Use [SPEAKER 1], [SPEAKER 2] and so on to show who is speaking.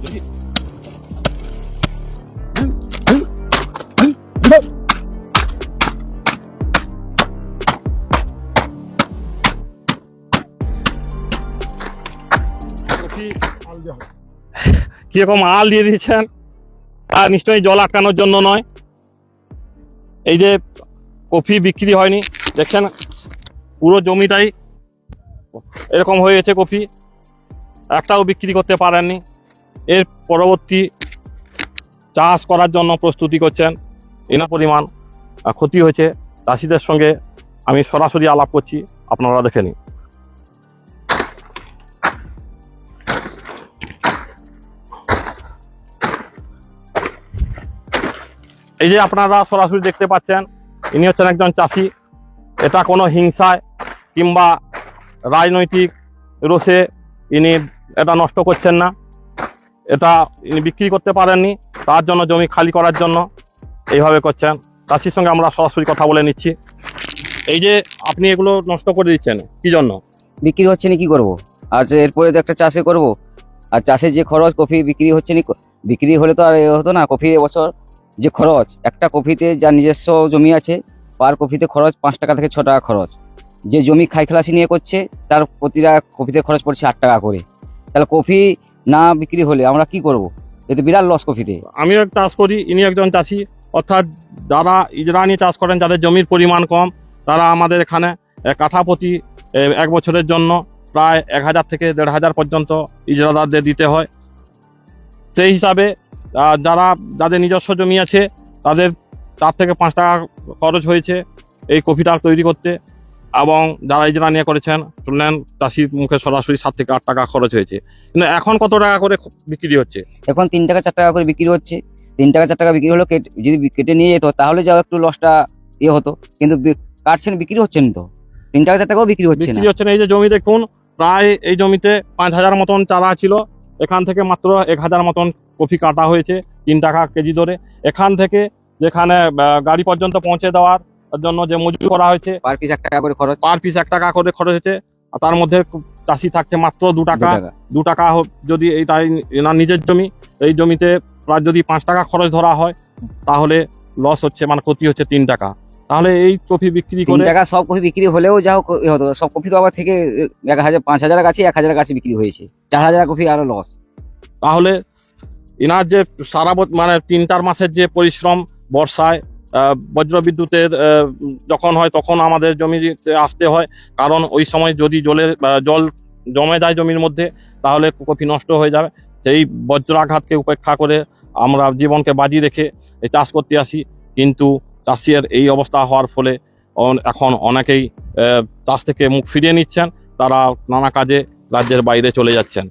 [SPEAKER 1] কীরকম আল দিয়ে দিয়েছেন? আর নিশ্চয়ই জল আটকানোর জন্য নয়। এই যে কফি বিক্রি হয়নি, দেখছেন? পুরো জমিটাই এরকম হয়ে গেছে কফি। একটাও বিক্রি করতে পারেননি। এর পরবর্তী চাষ করার জন্য প্রস্তুতি করছেন। এনা পরিমাণ ক্ষতি হয়েছে। চাষিদের সঙ্গে আমি সরাসরি আলাপ করছি, আপনারা দেখে নিন। এই যে আপনারা সরাসরি দেখতে পাচ্ছেন, ইনি হচ্ছেন একজন চাষি। এটা কোনো হিংসায় কিংবা রাজনৈতিক রোষে ইনি এটা নষ্ট করছেন না। এটা বিক্রি করতে পারেননি, তার জন্য জমি খালি করার জন্য এইভাবে করছেন। চাষির সঙ্গে আমরা সরাসরি কথা বলে নিচ্ছি। এই যে আপনি এগুলো নষ্ট করে দিচ্ছেন, কি জন্য?
[SPEAKER 2] বিক্রি হচ্ছে না কি করব? আর এরপরে তো একটা চাষে করব। আর চাষে যে খরচ কফি বিক্রি হচ্ছে না, বিক্রি হলে তো আর এ হতো না, কফি এবছর যে খরচ, একটা কফিতে যা নিজস্ব জমি আছে, পার কফিতে খরচ পাঁচ টাকা থেকে ছ টাকা খরচ। যে জমি খাই খালাসি নিয়ে করছে, তার প্রতিটা কফিতে খরচ পড়ছে আট টাকা করে। তাহলে কফি না বিক্রি হলে আমরা কি করব? এতে বিরাট লস কফিতে
[SPEAKER 1] আমিও চাষ করি ইনি একজন চাষি। অর্থাৎ যারা ইজরানি চাষ করেন যাদের জমির পরিমাণ কম তারা আমাদের এখানে এ, কাঠা প্রতি এক বছরের জন্য প্রায় এক হাজার থেকে দেড় হাজার পর্যন্ত ইজরাদারদের দিতে হয়। সেই হিসাবে যারা যাদের নিজস্ব জমি আছে তাদের চার থেকে পাঁচ টাকা খরচ হয়েছে এই কফিটা তৈরি করতে। এবং যারা ইজরা নিয়ে করেছেন শুনলেন চাষির মুখে সরাসরি সাত থেকে আট টাকা খরচ হয়েছে। কিন্তু এখন কত টাকা করে বিক্রি হচ্ছে?
[SPEAKER 2] এখন তিন টাকা চার টাকা করে বিক্রি হচ্ছে। তিন টাকা চার টাকা বিক্রি হলো কেটে- যদি কেটে নিয়ে যেত তাহলে যাও একটু লসটা ইয়ে হতো। কিন্তু কাটছেন বিক্রি হচ্ছেন তো। তিন টাকা চার টাকাও বিক্রি হচ্ছে
[SPEAKER 1] বিক্রি হচ্ছে না। এই যে জমি দেখুন প্রায় এই জমিতে পাঁচ হাজার মতন চারা ছিল। এখান থেকে মাত্র এক হাজার মতন কফি কাটা হয়েছে তিন টাকা কেজি ধরে। এখান থেকে যেখানে গাড়ি পর্যন্ত পৌঁছে দেওয়ার জন্য যে মজুরি করা হয়েছে
[SPEAKER 2] পার পিস এক টাকা করে খরচ?
[SPEAKER 1] পার পিস এক টাকা করে খরচ হয়েছে। আর তার মধ্যে চাষি থাকছে মাত্র দু টাকা। দু টাকা। যদি এইটাই এনার নিজের জমি এই জমিতে প্রায় যদি পাঁচ টাকা খরচ ধরা হয় তাহলে লস হচ্ছে মানে ক্ষতি হচ্ছে তিন টাকা। তাহলে এই কফি বিক্রি করে
[SPEAKER 2] টাকা সব কফি বিক্রি হলেও যা হোক হতো। সব কফি তো আবার থেকে এক হাজার পাঁচ হাজার কাছে এক হাজার কাছে বিক্রি হয়েছে। চার হাজার কফি আরও লস
[SPEAKER 1] তাহলে এনার যে সারা মানে তিন চার মাসের যে পরিশ্রম বর্ষায় বজ্র বিদ্যুতের যখন হয় তখন আমাদের জমিতে আসতে হয়। কারণ ওই সময় যদি জলের জল জমে যায় জমির মধ্যে, তাহলে কফি নষ্ট হয়ে যাবে। সেই বজ্রাঘাতকে উপেক্ষা করে আমরা জীবনকে বাজি রেখে চাষ করতে আসি। কিন্তু চাষির এই অবস্থা হওয়ার ফলে এখন অনেকেই চাষ থেকে মুখ ফিরিয়ে নিচ্ছেন। তারা নানা কাজে রাজ্যের বাইরে চলে যাচ্ছেন।